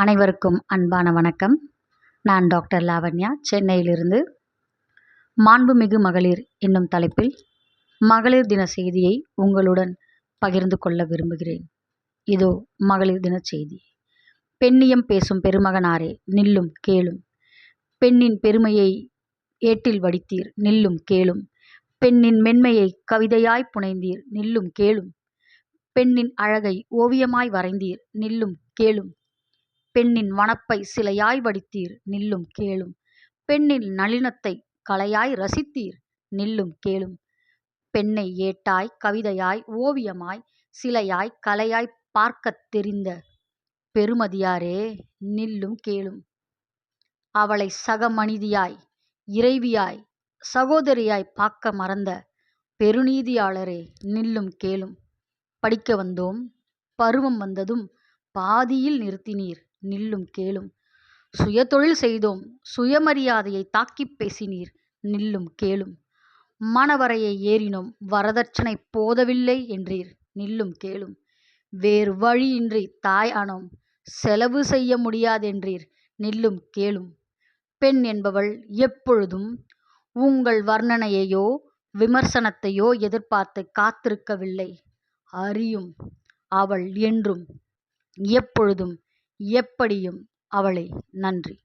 அனைவருக்கும் அன்பான வணக்கம். நான் டாக்டர் லாவண்யா சென்னையிலிருந்து மாண்புமிகு மகளிர் என்னும் தலைப்பில் மகளிர் தின செய்தியை உங்களுடன் பகிர்ந்து கொள்ள விரும்புகிறேன். இதோ மகளிர் தின செய்தி. பெண்ணியம் பேசும் பெருமகனாரே நில்லும் கேளும். பெண்ணின் பெருமையை ஏட்டில் வடித்தீர் நில்லும் கேளும். பெண்ணின் மென்மையை கவிதையாய் புனைந்தீர் நில்லும் கேளும். பெண்ணின் அழகை ஓவியமாய் வரைந்தீர் நில்லும் கேளும். பெண்ணின் வனப்பை சிலையாய் வடித்தீர் நில்லும் கேளும். பெண்ணின் நளினத்தை கலையாய் ரசித்தீர் நில்லும் கேளும். பெண்ணை ஏட்டாய் கவிதையாய் ஓவியமாய் சிலையாய் கலையாய் பார்க்கத் தெரிந்த பெருமதியாரே நில்லும் கேளும். அவளை சக மனிதியாய் இறைவியாய் சகோதரியாய் பார்க்க மறந்த பெருநீதியாளரே நில்லும் கேளும். படிக்க வந்தோம் பருவம் வந்ததும் பாதியில் நிறுத்தினீர். நில்லும் கேளும். சுயதொழில் செய்தோம் சுயமரியாதையை தாக்கிப் பேசினீர் நில்லும் கேளும். மணவரையை ஏறினோம் வரதட்சணை போதவில்லை என்றீர் நில்லும் கேளும். வேறு வழியின்றி தாய் ஆனோம் செலவு செய்ய முடியாதென்றீர் நில்லும் கேளும். பெண் என்பவள் எப்பொழுதும் உங்கள் வர்ணனையையோ விமர்சனத்தையோ எதிர்பார்த்து காத்திருக்கவில்லை. அறியும் அவள் என்றும் எப்பொழுதும் எப்படியும். அவளை நன்றி.